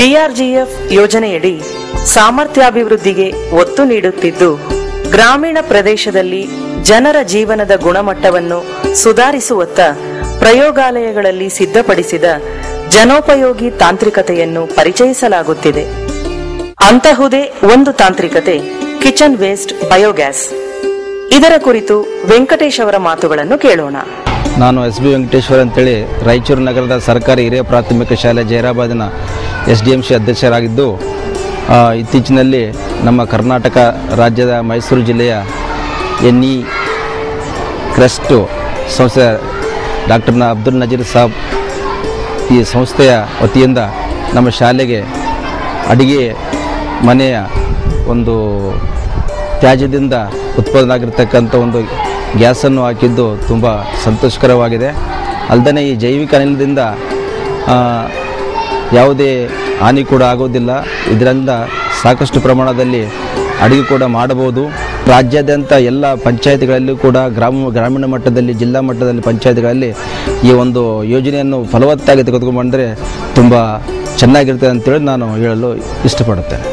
ಡಿಆರ್ಜಿಎಫ್ ಯೋಜನೆಯಡಿ ಸಾಮರ್ಥ್ಯಾಭಿವೃದ್ಧಿಗೆ ಒತ್ತು ನೀಡುತ್ತಿದ್ದು, ಗ್ರಾಮೀಣ ಪ್ರದೇಶದಲ್ಲಿ ಜನರ ಜೀವನದ ಗುಣಮಟ್ಟವನ್ನು ಸುಧಾರಿಸುವತ್ತ ಪ್ರಯೋಗಾಲಯಗಳಲ್ಲಿ ಸಿದ್ಧಪಡಿಸಿದ ಜನೋಪಯೋಗಿ ತಾಂತ್ರಿಕತೆಯನ್ನು ಪರಿಚಯಿಸಲಾಗುತ್ತಿದೆ. ಅಂತಹುದೇ ಒಂದು ತಾಂತ್ರಿಕತೆ, ಕಿಚನ್ ವೇಸ್ಟ್ ಬಯೋಗ್ಯಾಸ್. ಇದರ ಕುರಿತು ವೆಂಕಟೇಶ್ ಅವರ ಮಾತುಗಳನ್ನು ಕೇಳೋಣ. ನಾನು ಎಸ್ ಬಿ ವೆಂಕಟೇಶ್ವರ ಅಂತೇಳಿ ರಾಯಚೂರು ನಗರದ ಸರ್ಕಾರಿ ಹಿರಿಯ ಪ್ರಾಥಮಿಕ ಶಾಲೆ ಜೈರಾಬಾದಿನ ಎಸ್ ಡಿ ಎಂ ಸಿ ಅಧ್ಯಕ್ಷರಾಗಿದ್ದು ಇತ್ತೀಚಿನಲ್ಲಿ ನಮ್ಮ ಕರ್ನಾಟಕ ರಾಜ್ಯದ ಮೈಸೂರು ಜಿಲ್ಲೆಯ ಎನ್ ಇ ಕ್ರೆಸ್ಟು ಸಂಸ್ಥೆ ಡಾಕ್ಟರ್ನ ಅಬ್ದುಲ್ ನಜೀರ್ ಸಾಬ್ ಈ ಸಂಸ್ಥೆಯ ವತಿಯಿಂದ ನಮ್ಮ ಶಾಲೆಗೆ ಅಡಿಗೆ ಮನೆಯ ಒಂದು ತ್ಯಾಜ್ಯದಿಂದ ಉತ್ಪಾದನೆ ಆಗಿರ್ತಕ್ಕಂಥ ಒಂದು ಗ್ಯಾಸನ್ನು ಹಾಕಿದ್ದು ತುಂಬ ಸಂತೋಷಕರವಾಗಿದೆ. ಅಲ್ಲದೆ ಈ ಜೈವಿಕ ಅನಿಲದಿಂದ ಯಾವುದೇ ಹಾನಿ ಕೂಡ ಆಗೋದಿಲ್ಲ ಇದರಿಂದ ಸಾಕಷ್ಟು ಪ್ರಮಾಣದಲ್ಲಿ ಅಡುಗೆ ಕೂಡ ಮಾಡಬಹುದು. ರಾಜ್ಯಾದ್ಯಂತ ಎಲ್ಲ ಪಂಚಾಯತ್ಗಳಲ್ಲೂ ಕೂಡ ಗ್ರಾಮ, ಗ್ರಾಮೀಣ ಮಟ್ಟದಲ್ಲಿ, ಜಿಲ್ಲಾ ಮಟ್ಟದಲ್ಲಿ ಪಂಚಾಯತ್ಗಳಲ್ಲಿ ಈ ಒಂದು ಯೋಜನೆಯನ್ನು ಫಲವತ್ತಾಗಿ ತೆಗೆದುಕೊಂಡು ಬಂದರೆ ತುಂಬ ಚೆನ್ನಾಗಿರ್ತದೆ ಅಂತೇಳಿ ನಾನು ಹೇಳಲು ಇಷ್ಟಪಡುತ್ತೇನೆ.